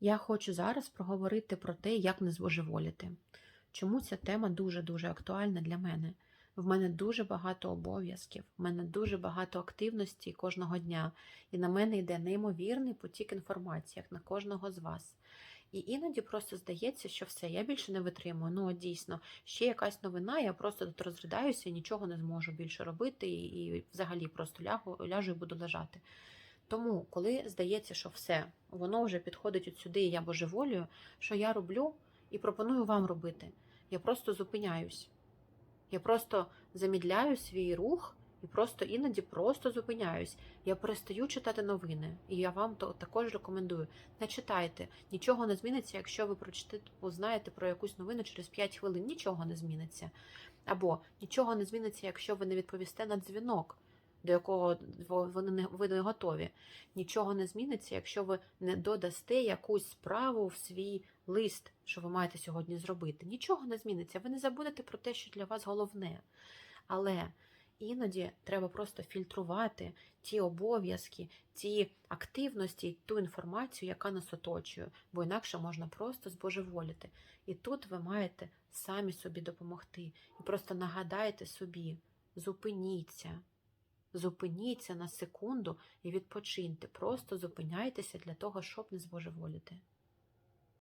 Я хочу зараз проговорити про те, як не збожеволіти. Чому ця тема дуже-дуже актуальна для мене? В мене дуже багато обов'язків, в мене дуже багато активності кожного дня, і на мене йде неймовірний потік інформації, як на кожного з вас. І іноді просто здається, що все, я більше не витримую. Ну, дійсно, ще якась новина, я просто тут розридаюся нічого не зможу більше робити, і, і взагалі просто лягу, ляжу і буду лежати. Тому, коли здається, що все, воно вже підходить от сюди, і я божеволію, що я роблю і пропоную вам робити. Я просто зупиняюсь. Я просто замідляю свій рух і просто іноді просто зупиняюсь. Я перестаю читати новини, і я вам то також рекомендую. Не читайте, нічого не зміниться, якщо ви прочитаєте, узнаєте про якусь новину через 5 хвилин. Нічого не зміниться. Або нічого не зміниться, якщо ви не відповісте на дзвінок, до якого вони не ви не готові. Нічого не зміниться, якщо ви не додасте якусь справу в свій лист, що ви маєте сьогодні зробити. Нічого не зміниться. Ви не забудете про те, що для вас головне. Але іноді треба просто фільтрувати ті обов'язки, ті активності, ту інформацію, яка нас оточує, бо інакше можна просто збожеволіти. І тут ви маєте самі собі допомогти. І просто нагадайте собі, зупиніться. Зупиніться на секунду і відпочиньте. Просто зупиняйтеся для того, щоб не збожеволіти.